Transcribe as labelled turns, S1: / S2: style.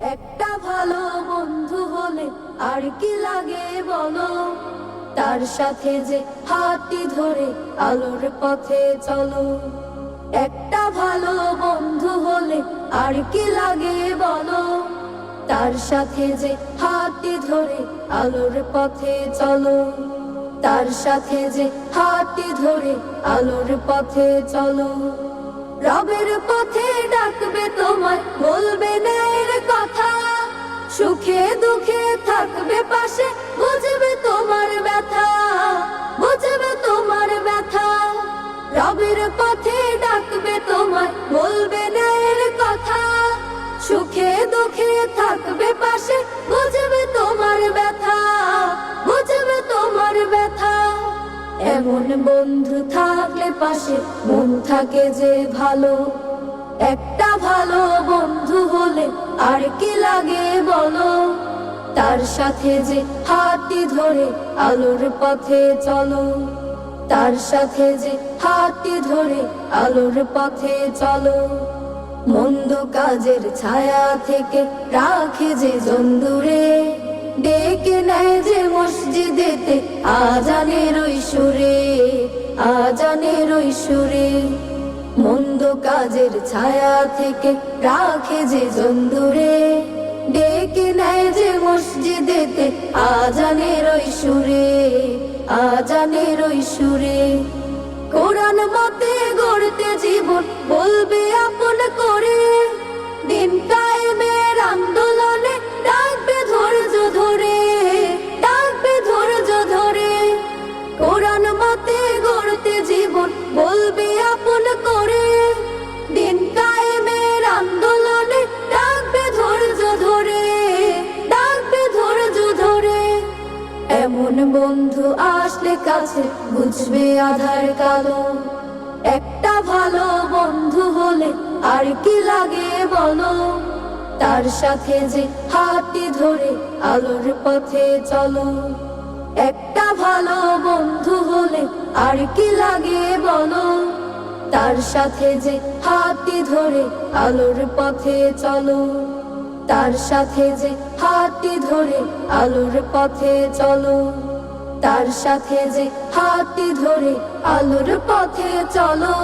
S1: একটা ভালো বন্ধু হলে আর কি লাগে বলো? তার সাথে যে হাতি ধরে আলোর পথে চলো। একটা ভালো বন্ধু হলে আর কি লাগে বলো? তার সাথে যে হাতি ধরে আলোর পথে চলো। তার সাথে যে হাতি ধরে আলোর পথে চলো। রবের পথে ডাকবে তোমায়, বলবে ন্যায়ের কথা। সুখে দুঃখে থাকবে পাশে, বুঝবে তোমার ব্যথা, বুঝবে তোমার ব্যথা। রবের পথে ডাকবে তোমায়, বলবে ন্যায়ের কথা। সুখে দুঃখে থাকবে পাশে, বুঝবে তোমার ব্যথা, বুঝবে তোমার ব্যথা। এমন বন্ধু থাকলে পাশে মন থাকে যে ভালো। একটা ভালো বন্ধু হলে আর কি লাগে বলো? তার সাথে যে হাতটি ধরে আলোর পথে চলো। তার সাথে যে হাতটি ধরে আলোর পথে চলো। মন্দ কাজের ছায়া থেকে রাখে যে জন্দুরে ডেকে নেয় যে মসজিদেতে, আজানের সুরে আজানের সুরে। মন্দ কাজের ছায়া থেকে রাখে যে জন্দুরে। ডেকে নেয় যে মসজিদেতে, আজানের সুরে আজানের সুরে। কোরআন মতে গড়তে জীবন বলবে আপন করে দিন কোরআন মতে গড়তে জীবন বলবে আপন করে। দিন কায়েমের আন্দোলনে ডাকবে ধৈর্য ধরে, ডাকবে ধৈর্য ধরে। এমন বন্ধু আসলে কাছে বুঝবে আধার কালো। একটা ভালো বন্ধু হলে আর কি লাগে বলো? তার সাথে যে হাতটি ধরে আলোর পথে চলো। একটা ভালো বন্ধু আর কি লাগে বলো? তার সাথে যে হাতি ধরে আলোর পথে চলো। তার সাথে যে হাতি ধরে আলোর পথে চলো। তার সাথে যে হাতি ধরে আলোর পথে চলো।